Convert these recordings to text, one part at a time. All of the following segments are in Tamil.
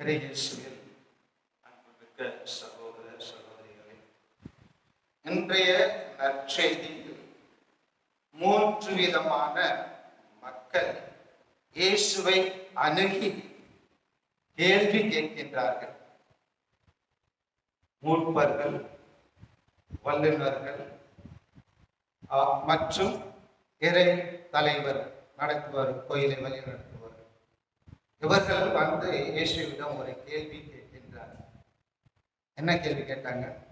இறையேசுவில் அன்புமிக்க சகோதர சகோதரிகளே இன்றைய நற்செய்தியில் மூன்று விதமான மக்கள் இயேசுவை அணுகி கேள்வி கேட்கின்றார்கள். மூப்பர்கள் வல்லுநர்கள் மற்றும் இறை தலைவர் நடத்துவார் கோயிலை வழி நடத்துவார் இவர்கள் வந்து இயேசுவிடம் ஒரு கேள்வி கேட்கின்றார். என்ன கேள்வி கேட்டாங்க?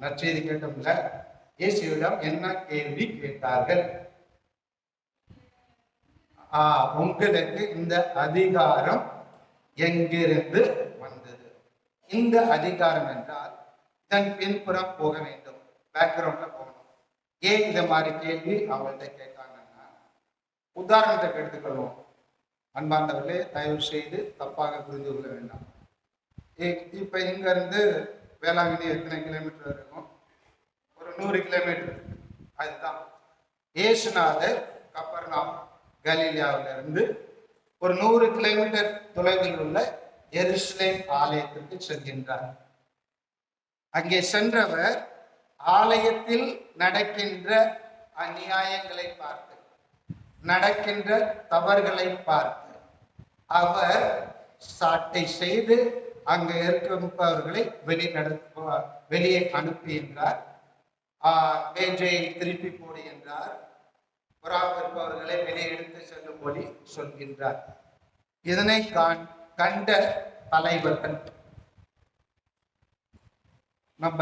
நற்செய்தி கேட்டோம்ல இயேசுவிடம் என்ன கேள்வி கேட்டார்கள்? ஆஹ் உங்களுக்கு இந்த அதிகாரம் எங்கிருந்து வந்தது? இந்த அதிகாரம் என்றால் தன் பின்புறம் போக வேண்டும். பேக்ரவுண்ட்ல போகணும். ஏன் இந்த மாதிரி கேள்வி? அவங்கள்ட்ட கேட்க உதாரணத்துக்கு எடுத்துக்கொள்வோம். அன்பார்ந்தவர்களே தயவு செய்து தப்பாக புரிந்து கொள்ள வேண்டாம். இ- இப்ப இங்க இருந்து வேளாங்கண்ணி எத்தனை கிலோமீட்டர் இருக்கும்? ஒரு நூறு கிலோமீட்டர் அதுதான். ஏசுநாதர் கப்பர்நாம் கலீலியாவில இருந்து ஒரு நூறு கிலோமீட்டர் தொலைவில் உள்ள எருசலேம் ஆலயத்திற்கு செல்கின்றார். அங்கே சென்றவர் ஆலயத்தில் நடக்கின்ற அநியாயங்களை பார்த்து நடக்கின்ற தவறுகளை பார்த்து அவர் சாட்டை செய்து அங்கு இருப்பவர்களை வெளி நடத்த வெளியே அனுப்புகின்றார் ஆஹ் மேஜையை திருப்பி போடு என்றார். புறாவில் இருப்பவர்களை வெளியே எடுத்து செல்லும்படி சொல்கின்றார். இதனை காண் கண்ட தலைவர்கள் நம்ம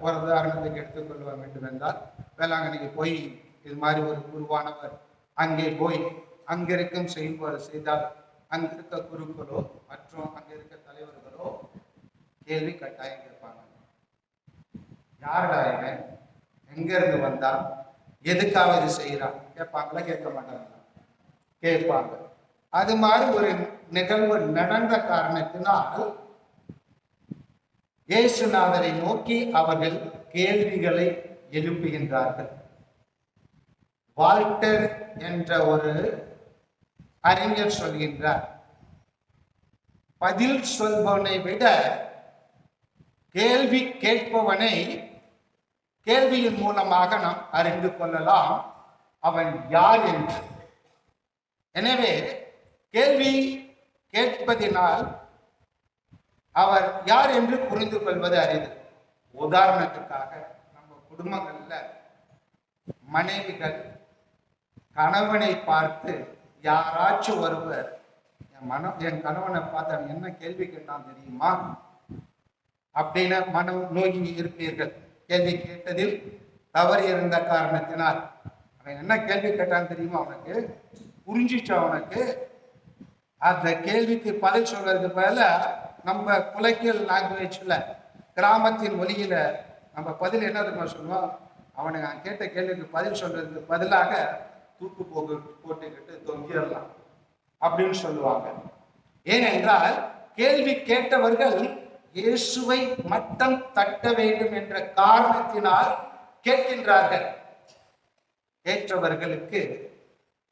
ஒரு உதாரணத்துக்கு எடுத்துக்கொள்ள வேண்டும் என்றால் வேளாங்கண்ணிக்கு போய் இது மாதிரி ஒரு குருவானவர் அங்கே போய் அங்கிருக்கும் செய்யும்போது செய்தால் அங்கிருக்க குருக்களோ மற்றும் அங்க இருக்க தலைவர்களோ கேள்வி கட்டாயம் கேட்பாங்க. யாரடா இவன்? எங்க இருந்து வந்தான்? எதுக்காக இது செய்யறான் கேட்பாங்களா கேட்க மாட்டாங்களா? கேட்பாங்க. அது மாதிரி ஒரு நிகழ்வு நடந்த காரணத்தினால் இயேசுநாதரை நோக்கி அவர்கள் கேள்விகளை எழுப்புகின்றார்கள். வால்டர் என்ற ஒரு அறிஞர் சொல்கின்றார். பதில் சொல்பவனை விட கேள்வி கேட்பவனை கேள்வியின் மூலமாக நாம் அறிந்து கொள்ளலாம். அவன் யார் என்று. எனவே கேள்வி கேட்பதினால் அவர் யார் என்று புரிந்து கொள்வது அரிது. உதாரணத்துக்காக நம்ம குடும்பங்கள்ல மனைவிகள் கணவனை பார்த்து யாராச்சும் ஒருவர் என் மனம் என் கணவனை பார்த்து அவன் என்ன கேள்வி கேட்டான் தெரியுமா? அப்படின்னு மனம் நோக்கி இருப்பீர்கள். கேள்வி கேட்டதில் தவறு இருந்த காரணத்தினால் அவன் என்ன கேள்வி கேட்டான் தெரியுமா அவனுக்கு புரிஞ்சிச்சு அவனுக்கு அந்த கேள்விக்கு பதில் சொல்றதுக்கு பதில நம்ம குலக்கியல் லாங்குவேஜில் கிராமத்தின் மொழியில நம்ம பதில் என்ன தெரியுமா சொல்லுவோம்? அவனுக்கு நான் கேட்ட கேள்விக்கு பதில் சொல்றதுக்கு பதிலாக தூக்கு போக்கு போட்டுக்கிட்டு தொங்கிடலாம் அப்படின்னு சொல்லுவாங்க. ஏனென்றால் கேள்வி கேட்டவர்கள் இயேசுவை மட்டம் தட்ட வேண்டும் என்ற காரணத்தினால் கேட்கின்றார்கள். கேட்டவர்களுக்கு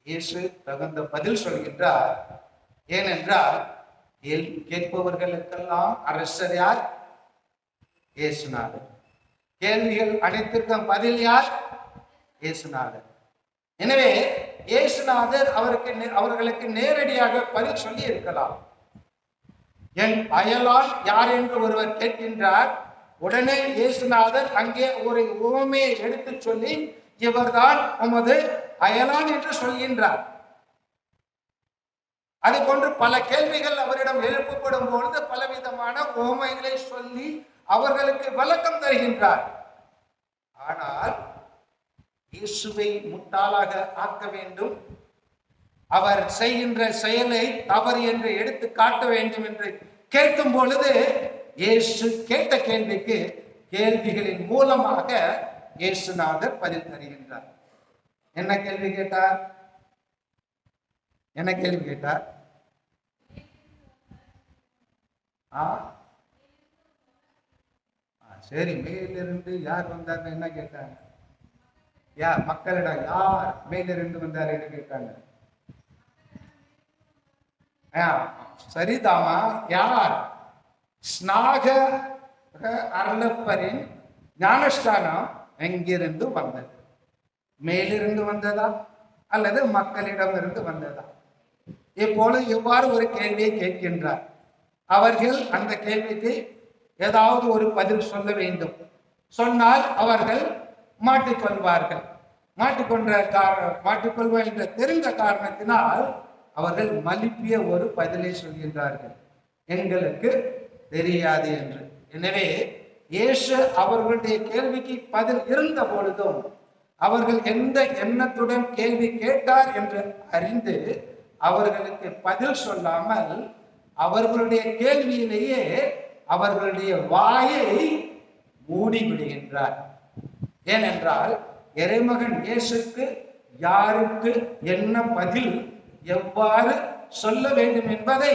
இயேசு தகுந்த பதில் சொல்கின்றார். ஏனென்றால் கேள்வி கேட்பவர்களுக்கெல்லாம் அரசர் யார்? இயேசுநாதர். கேள்விகள் அனைத்திற்கும் பதில் யார்? இயேசுநாதர். எனவே இயேசுநாதர் அவருக்கு அவர்களுக்கு நேரடியாக பதில் சொல்லி இருக்கலாம் என் அயலான் யார் என்று ஒருவர் கேட்கின்றார் உடனே இயேசுநாதர் அங்கே ஒரு உவமையை எடுத்து சொல்லி இவர்தான் உமது அயலான் என்று சொல்கின்றார். அது போன்று பல கேள்விகள் அவரிடம் எழுப்பப்படும் பொழுது பலவிதமான உவமைகளை சொல்லி அவர்களுக்கு விளக்கம் தருகின்றார். ஆனால் இயேசுவை முட்டாளாக ஆக்க வேண்டும். அவர் செய்கின்ற செயலை தவறு என்று எடுத்து காட்ட வேண்டும் என்று கேட்கும் பொழுது இயேசு கேட்ட கேள்விக்கு கேள்விகளின் மூலமாக இயேசுநாதர் பதில் தருகின்றார். என்ன கேள்வி கேட்டார்? என்ன கேள்வி கேட்டார்? ஆ? சரி மேலிருந்து யார் வந்தார் என்ன கேட்டாங்க? யா மக்களிடம் யார் மேலிருந்து வந்தார் என்று கேட்டாங்க சரிதாமா யார்? ஸ்நாக அருளப்பரின் ஞானஸ்தானம் எங்கிருந்து வந்தது? மேலிருந்து வந்ததா? அல்லது மக்களிடம் இருந்து வந்ததா? இப்போது இவ்வாறு ஒரு கேள்வியை கேட்கின்றார். அவர்கள் அந்த கேள்விக்கு ஏதாவது ஒரு பதில் சொல்ல வேண்டும். சொன்னால் அவர்கள் மாட்டிக்கொள்வார்கள். மாட்டிக்கொண்ட காரணம் மாட்டிக்கொள்வோம் என்று தெரிந்த காரணத்தினால் அவர்கள் மலிப்பிய ஒரு பதிலை சொல்கின்றார்கள். எங்களுக்கு தெரியாது என்று. எனவே இயேசு அவர்களுடைய கேள்விக்கு பதில் இருந்த பொழுதும் அவர்கள் எந்த எண்ணத்துடன் கேள்வி கேட்டார் என்று அறிந்து அவர்களுக்கு பதில் சொல்லாமல் அவர்களுடைய கேள்வியிலேயே அவர்களுடைய வாயை மூடிவிடுகின்றார். ஏனென்றால் இறைமகன் இயேசுக்கு யாருக்கு என்ன பதில் எவ்வாறு சொல்ல வேண்டும் என்பதை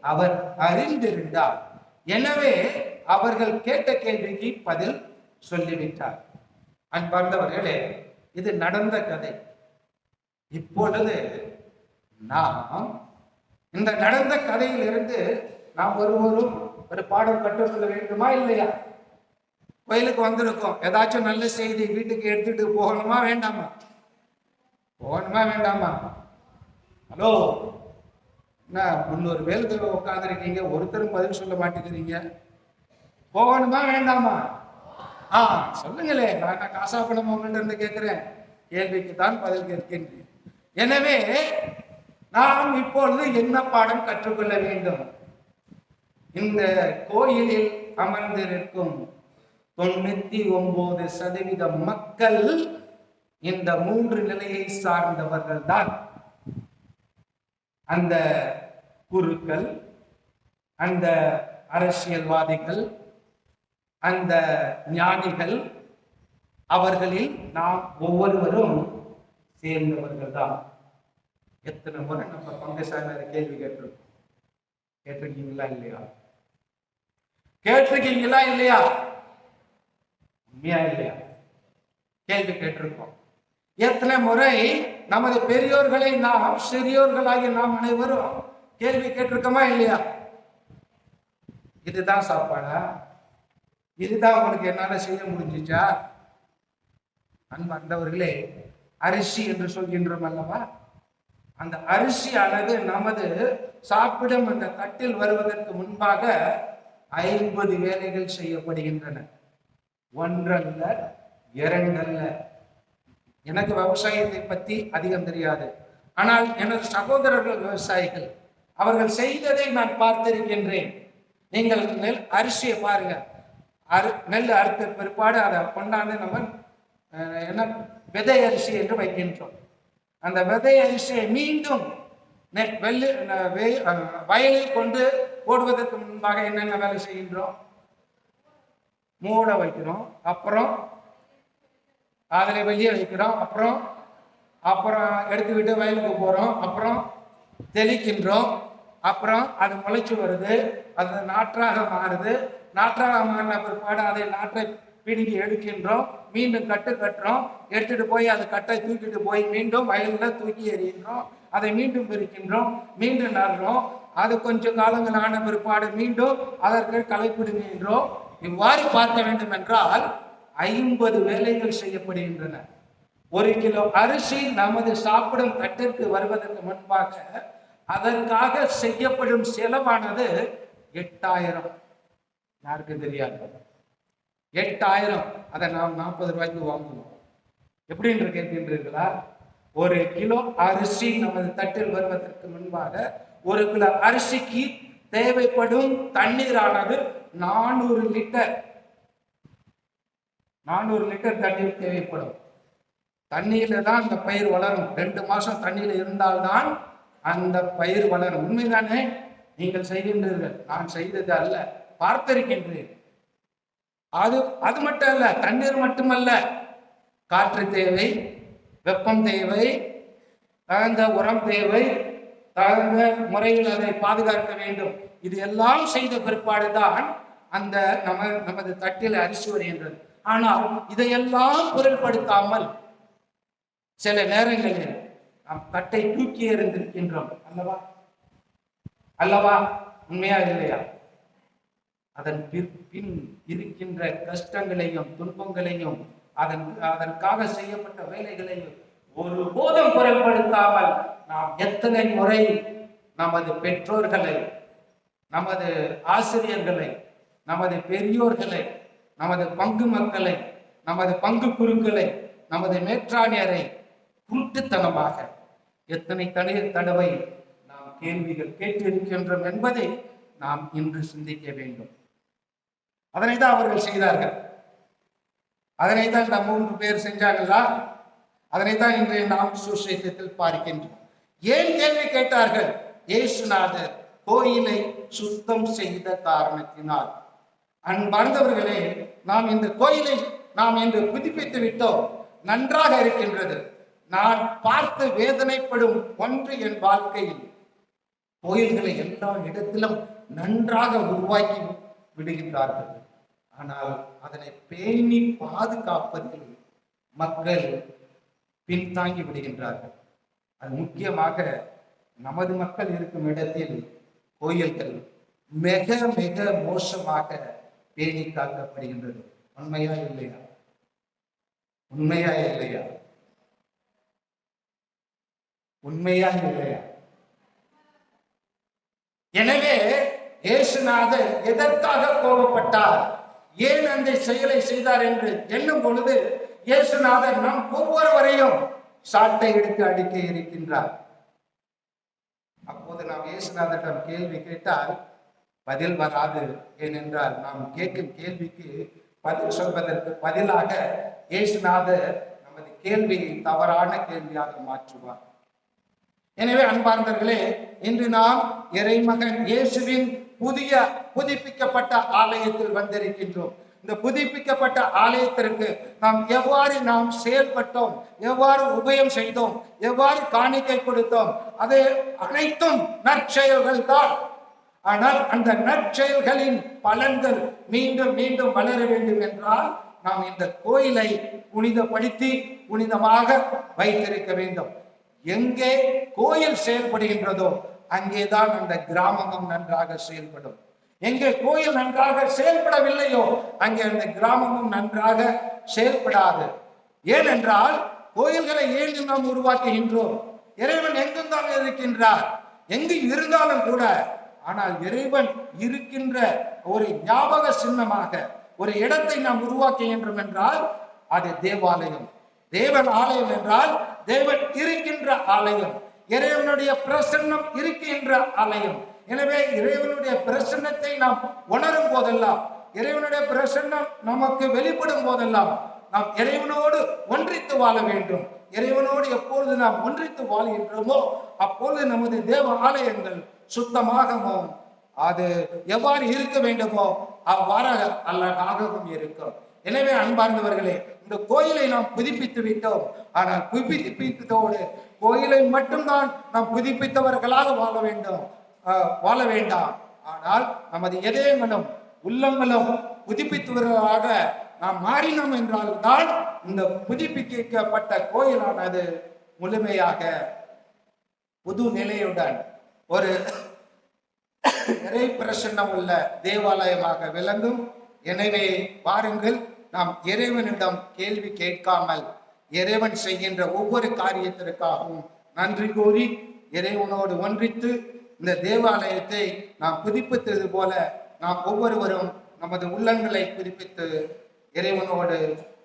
அவர் அறிந்திருந்தார். எனவே அவர்கள் கேட்ட கேள்விக்கு பதில் சொல்லிவிட்டார். அன்பார்ந்தவர்களே இது நடந்த கதை. இப்பொழுது நாம் இந்த நடந்த கதையிலிருந்து நாம் ஒருவரும் ஒரு பாடம் கற்றுக்கொள்ள வேண்டுமா இல்லையா? கோயிலுக்கு வந்திருக்கோம். ஏதாச்சும் நல்ல செய்தி வீட்டுக்கு எடுத்துட்டு போகணுமா வேண்டாமா? போகணுமா வேண்டாமா? ஹலோ? என்ன முன்னூறு பேருக்கு உட்காந்துருக்கீங்க ஒருத்தரும் பதில் சொல்ல மாட்டேங்கிறீங்க. போகணுமா வேண்டாமா? ஆ சொல்லுங்களே. நான் என்ன காசா பணம் உங்கள்கிட்ட கேட்கிறேன் கேள்விக்கு தான் பதில் கேட்கின்றேன். எனவே நாம் இப்பொழுது என்ன பாடம் கற்றுக்கொள்ள வேண்டும்? இந்த கோயிலில் அமர்ந்திருக்கும் தொண்ணூத்தி ஒன்பது சதவீத மக்கள் இந்த மூன்று நிலையை சார்ந்தவர்கள் தான் அந்த குருக்கள் அந்த அரசியல்வாதிகள் அந்த ஞானிகள் அவர்களில் நாம் ஒவ்வொருவரும் சேர்ந்தவர்கள் தான் எத்தனை முறை நம்ம பங்கசாலையில கேள்வி கேட்டிருக்கோம். கேட்டிருக்கீங்களா இல்லையா? கேட்டிருக்கீங்களா இல்லையா? உண்மையா இல்லையா? கேள்வி கேட்டிருக்கோம். எத்தனை முறை நமது பெரியோர்களை நாம் சிறியோர்களாகிய நாம் அனைவரும் கேள்வி கேட்டிருக்கோமா இல்லையா? இதுதான் சாப்பாடா? இதுதான் உங்களுக்கு என்னால செய்ய முடிஞ்சிச்சா? அன்பந்தவர்களே அரிசி என்று சொல்கின்றோம் அல்லவா? அந்த அரிசியானது நமது சாப்பிடும் அந்த தட்டில் வருவதற்கு முன்பாக ஐம்பது வேலைகள் செய்யப்படுகின்றன. ஒன்றல்ல இரண்டல்ல எனக்கு விவசாயத்தை பத்தி அதிகம் தெரியாது. ஆனால் எனது சகோதரர்கள் விவசாயிகள் அவர்கள் செய்ததை நான் பார்த்திருக்கின்றேன். நீங்கள் நெல் அரிசியை பாருங்க. அரு நெல் அறுத்த பிற்பாடு அதை கொண்டாந்து நம்ம என்ன விதை அரிசி என்று வைக்கின்றோம். அந்த விதை அரிசியை மீண்டும் நெல் வெள்ளி வயலில் கொண்டு போடுவதற்கு முன்பாக என்னென்ன வேலை செய்கின்றோம்? மூட வைக்கிறோம் அப்புறம் அதில் வெளியே வைக்கிறோம். அப்புறம் அப்புறம் எடுத்துக்கிட்டு வயலுக்கு போகிறோம் அப்புறம் தெளிக்கின்றோம். அப்புறம் அது முளைச்சி வருது. அது நாற்றாக மாறுது. நாற்றாக மாறின பிற்பாடு அதை நாற்றை பிடுங்கி எடுக்கின்றோம். மீண்டும் கட்டு கட்டுறோம். எடுத்துட்டு போய் அது கட்டை தூக்கிட்டு போய் மீண்டும் வயலில் தூக்கி எறிகின்றோம். அதை மீண்டும் பிரிக்கின்றோம் மீண்டும் நடுறோம். அது கொஞ்சம் காலங்கள் ஆன பிற்பாடு மீண்டும் அதற்கு களை பிடுங்குகின்றோம். இவ்வாறு பார்க்க வேண்டும் என்றால் ஐம்பது வேலைகள் செய்யப்படுகின்றன. ஒரு கிலோ அரிசி நமது சாப்பிடும் தட்டிற்கு வருவதற்கு முன்பாக அதற்காக செய்யப்படும் செலவானது எட்டாயிரம். யாருக்கு தெரியாது? எட்டாயிரம். அதை நாம் நாற்பது ரூபாய்க்கு வாங்குவோம். எப்படின்னு கேட்கின்றீர்களா? ஒரு கிலோ அரிசி நமது தட்டில் வருவதற்கு முன்பாக ஒரு கிலோ அரிசிக்கு தேவைப்படும் தண்ணீரானது நானூறு லிட்டர் நானூறு லிட்டர் தண்ணீர் தேவைப்படும். தண்ணீர்ல தான் அந்த பயிர் வளரும். ரெண்டு மாசம் தண்ணீர்ல இருந்தால்தான் அந்த பயிர் வளரும். உண்மைதானே? நீங்கள் செய்கின்றீர்கள். நான் செய்தது அல்ல பார்த்திருக்கின்றேன். அது அது மட்டும் அல்ல தண்ணீர் மட்டுமல்ல. காற்று தேவை வெப்பம் தேவை தகுந்த உரம் தேவை தகுந்த முறையில் அதை பாதுகாக்க வேண்டும். இது எல்லாம் செய்த பிற்பாடுதான் அந்த நம நமது தட்டில் அரிசி வருகின்றது. ஆனால் இதையெல்லாம் பொருள்படுத்தாமல் சில நேரங்களில் நாம் தட்டை தூக்கி எறிந்திருக்கின்றோம். அல்லவா? அல்லவா? உண்மையா இல்லையா? அதன் பின் இருக்கின்ற கஷ்டங்களையும் துன்பங்களையும் அதன் அதற்காக செய்யப்பட்ட வேலைகளையும் ஒருபோதும் பொருட்படுத்தாமல் நாம் எத்தனை முறை நமது பெற்றோர்களை நமது ஆசிரியர்களை நமது பெரியோர்களை நமது பங்கு மக்களை நமது பங்கு குருக்களை நமது மேற்றாணியரை குருட்டுத்தனமாக எத்தனை தனி தடவை நாம் கேள்விகள் கேட்டிருக்கின்றோம் என்பதை நாம் இன்று சிந்திக்க வேண்டும். அதனை தான் அவர்கள் செய்தார்கள். அதனை தான் இந்த மூன்று பேர் செஞ்சார்களா அதனை தான் இன்றைய நாம் சுசேஷத்தில் பார்க்கின்றோம். ஏன் கேள்வி கேட்டார்கள்? இயேசுநாதர் கோயிலை சுத்தம் செய்த காரணத்தினால். அன்பார்ந்தவர்களே நாம் இந்த கோயிலை நாம் இன்று புதுப்பித்து விட்டோம். நன்றாக இருக்கின்றது. நான் பார்த்து வேதனைப்படும் ஒன்று என் வாழ்க்கையில். கோயில்களை எல்லா இடத்திலும் நன்றாக உருவாக்கி விடுகின்றார்கள். ஆனால் அதனை பேணி பாதுகாப்பதில் மக்கள் பின்தாங்கி விடுகின்றார்கள். அது முக்கியமாக நமது மக்கள் இருக்கும் இடத்தில் கோயில்கள் மிக மிக மோசமாக பேணி காக்கப்படுகின்றது. உண்மையா இல்லையா? உண்மையா இல்லையா? உண்மையா இல்லையா? எனவே இயேசுநாதர் எதற்காக கோபப்பட்டார்? ஏன் அந்த செயலை செய்தார் என்று எண்ணும் பொழுது இயேசுநாதர் நம் ஒவ்வொருவரையும் சாட்டை எடுத்து அடிக்க இருக்கின்றார். அப்போது நாம் இயேசுநாதரிடம் கேள்வி கேட்டால் பதில் வராது. ஏனென்றால் நாம் கேட்கும் கேள்விக்கு பதில் சொல்வதற்கு பதிலாக இயேசுநாதர் நமது கேள்வியை தவறான கேள்வியாக மாற்றுவார். எனவே அன்பார்ந்தவர்களே இன்று நாம் இறைமகன் இயேசுவின் புதிய புதுப்பிக்கப்பட்ட ஆலயத்தில் வந்திருக்கின்றோம். இந்த புதுப்பிக்கப்பட்ட ஆலயத்திற்கு நாம் எவ்வாறு நாம் செயல்பட்டோம் எவ்வாறு உபயம் செய்தோம் எவ்வாறு காணிக்கை கொடுத்தோம் அது அனைத்தும் நற்செயல்கள் தான். ஆனால் அந்த நற்செயல்களின் பலன்கள் மீண்டும் மீண்டும் வளர வேண்டும் என்றால் நாம் இந்த கோயிலை புனிதப்படுத்தி புனிதமாக வைத்திருக்க வேண்டும். எங்கே கோயில் செயல்படுகின்றதோ அங்கேதான் அந்த கிராமமும் நன்றாக செயல்படும். எங்கே கோயில் நன்றாக செயல்படவில்லையோ அங்கே அந்த கிராமமும் நன்றாக செயல்படாது. ஏனென்றால் கோயில்களை ஏழு நாம் உருவாக்குகின்றோம்? இறைவன் எங்கும் தான் இருக்கின்றார்? எங்கு இருந்தாலும் கூட ஆனால் இறைவன் இருக்கின்ற ஒரு ஞாபக சின்னமாக ஒரு இடத்தை நாம் உருவாக்குகின்றோம் என்றால் அது தேவாலயம். தேவன் ஆலயம் என்றால் தேவன் இருக்கின்ற ஆலயம். இறைவனுடைய பிரசன்னம் இருக்கின்ற ஆலயம். எனவே இறைவனுடைய பிரசன்னத்தை நாம் உணரும் போதெல்லாம் இறைவனுடைய பிரசன்னம் நமக்கு வெளிப்படும் போதெல்லாம் நாம் இறைவனோடு ஒன்றித்து வாழ வேண்டும். இறைவனோடு எப்பொழுது நாம் ஒன்றித்து வாழ்கின்றோமோ அப்பொழுது நமது தேவ ஆலயங்கள் சுத்தமாகவும் அது எவ்வாறு இருக்க வேண்டுமோ அவ்வாறாக அழகாகவும் இருக்கும். எனவே அன்பார்ந்தவர்களே இந்த கோயிலை நாம் புதுப்பித்து விட்டோம். ஆனால் புதுப்பித்ததோடு கோயிலை மட்டும்தான் நாம் புதுப்பித்தவர்களாக வாழ வேண்டும். வாழ வேண்டாம். ஆனால் நமது இதயங்களும் உள்ளங்களும் புதுப்பித்துவர்களாக நாம் மாறினோம் என்றால்தான் இந்த புதுப்பிக்கப்பட்ட கோயிலானது முழுமையாக புது நிலையுடன் ஒரு இறை பிரசன்னம் உள்ள தேவாலயமாக விளங்கும். எனவே வாருங்கள் நாம் இறைவனிடம் கேள்வி கேட்காமல் இறைவன் செய்கின்ற ஒவ்வொரு காரியத்திற்காகவும் நன்றி கூறி இறைவனோடு ஒன்றித்து இந்த தேவாலயத்தை நாம் புதுப்பித்தது போல நாம் ஒவ்வொருவரும் நமது உள்ளங்களை புதுப்பித்து இறைவனோடு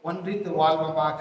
ஒன்றித்து வாழ்வமாக.